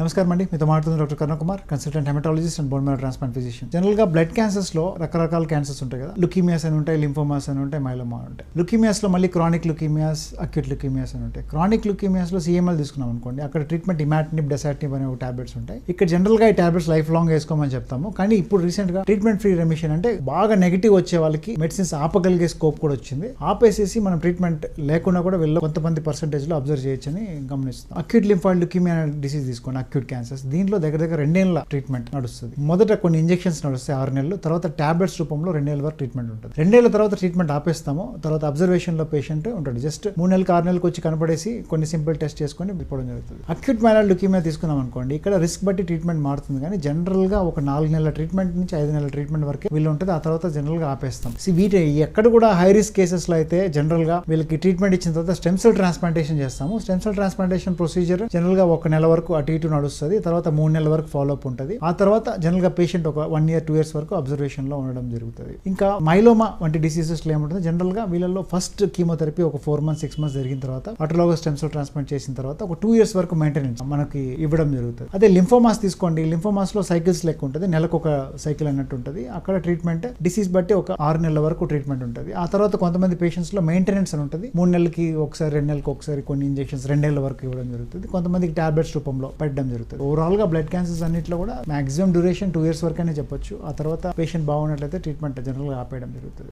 నమస్కారం అండి. మీతో మాట్లాడుతుంది doctor Karuna Kumar consultant hematologist and bone marrow transplant physician జనరల్గా బ్లడ్ క్యాన్సర్స్లో రకరకాల క్యాన్సర్స్ ఉంటాయి కదా. లుకీమియాస్ అని ఉంటాయి లింఫోమాస్ అని ఉంటాయి మైలోమా అని ఉంటాయి. లుకీమియాస్లో మళ్ళీ క్రానిక్ లుకీమియాస్ అక్యూట్ లుకీమియాస్ అని ఉంటాయి. క్రానిక్ లుకీమియాస్లో తీసుకున్నాం అనుకోండి. అక్కడ ట్రీట్మెంట్ ఇమాటినిప్ డెసాటినిప్ అనే ఒక టాబ్లెట్స్ ఉంటాయి. ఇక్కడ జనరల్గా ఈ టాబ్లెట్స్ లైఫ్ లాంగ్ వేసుకోమని చెప్తాము. కానీ ఇప్పుడు రీసెంట్గా ట్రీట్మెంట్ ఫ్రీ రెమిషన్ అంటే బాగా నెగిటివ్ వచ్చే వాళ్ళకి మెడిసిన్స్ ఆపగలిగే స్కోప్ కూడా వచ్చింది. ఆపేసేసి మనం ట్రీట్మెంట్ లేకుండా కూడా వీళ్ళు కొంతమంది పర్సెంటేజ్లో అబ్జర్వ్ చేయొచ్చని గమనిస్తాం అక్యూట్ లింఫాయిడ్ లుకీమియా డిసీజ్ తీసుకోండి. అక్యూట్ క్యాన్సర్స్ దీంట్లో దగ్గర దగ్గర రెండేళ్ళ ట్రీట్మెంట్ నడుస్తుంది. మొదట కొన్ని ఇంజెక్షన్స్ నడుస్తాయి ఆరు నెలలు తర్వాత టాబ్లెట్స్ రూపంలో రెండేళ్ళ వరకు ట్రీట్మెంట్ ఉంటుంది. రెండేళ్ళ తర్వాత ట్రీట్మెంట్ ఆపేస్తాము తర్వాత అబ్జర్వేషన్లో పేషెంట్ ఉంటాడు. జస్ట్ మూడు నెలలకు ఆరు నెలలకు వచ్చి కనపడేసి కొన్ని సింపుల్ టెస్ట్ చేసుకొని వెళ్ళిపోవడం జరుగుతుంది. అక్యూట్ మైలాడ్ లుకీమియా తీసుకున్నాం అనుకోండి. ఇక్కడ రిస్క్ బట్టి ట్రీట్మెంట్ మారుతుంది కానీ జనరల్గా ఒక నాలుగు నెలల ట్రీట్మెంట్ నుంచి ఐదు నెలల ట్రీట్మెంట్ వరకే వీళ్ళు ఉంటుంది. ఆ తర్వాత జనరల్గా ఆపేస్తాం వీటి ఎక్కడ కూడా హై రిస్క్ కేసెస్లో అయితే జనరల్గా వీళ్ళకి ట్రీట్మెంట్ ఇచ్చిన తర్వాత స్టెమ్ సెల్ ట్రాన్స్ప్లాంటేషన్ చేస్తాము. స్టెమ్ సెల్ ట్రాన్స్ప్లాంటేషన్ ప్రొసీజర్ జనరల్గా ఒక నెల వరకు అటు ఇటు నడుస్తుంది. తర్వాత మూడు నెలల వరకు ఫాలో అప్ ఉంటుంది. ఆ తర్వాత జనరల్గా పేషెంట్ ఒక వన్ ఇయర్ టూ ఇయర్స్ వరకు అబ్జర్వేషన్లో ఉండడం జరుగుతుంది. ఇంకా మైలోమా వంటి డిసీజెస్లో ఏముంటుంది? జనరల్గా వీళ్ళలో ఫస్ట్ కీమోథెరపీ ఒక ఫోర్ మంత్స్ సిక్స్ మంత్స్ జరిగిన తర్వాత అటులోగా స్టెమ్ సెల్ ట్రాన్స్ప్లాంట్ చేసిన తర్వాత ఒక టూ ఇయర్స్ వరకు మెయింటెనెన్స్ మనకి ఇవ్వడం జరుగుతుంది. అదే లింఫోమాస్ తీసుకోండి. లింఫోమాస్లో సైకిల్స్ లెక్క ఉంటుంది. నెలకు ఒక సైకిల్ అన్నట్టు ఉంటుంది. అక్కడ ట్రీట్మెంట్ డిసీజ్ బట్టి ఒక ఆరు నెలల వరకు ట్రీట్మెంట్ ఉంటుంది. ఆ తర్వాత కొంతమంది పేషెంట్స్లో మెయింటెనెన్స్ అని ఉంటుంది. మూడు నెలలకి ఒకసారి రెండు నెలలకు ఒకసారి కొన్ని ఇంజెక్షన్స్ రెండేళ్ళ వరకు ఇవ్వడం జరుగుతుంది. కొంతమందికి టాబ్లెట్స్ రూపంలో చేయడం జరుగుతుంది. ఓవరాల్గా బ్లడ్ క్యాన్సర్స్ అన్నింటిలో కూడా మాక్సిమం డ్యూరేషన్ టూ ఇయర్స్ వరకనే చెప్పొచ్చు. ఆ తర్వాత పేషెంట్ బాగున్నట్లయితే ట్రీట్మెంట్ జనరల్గా ఆపేయడం జరుగుతుంది.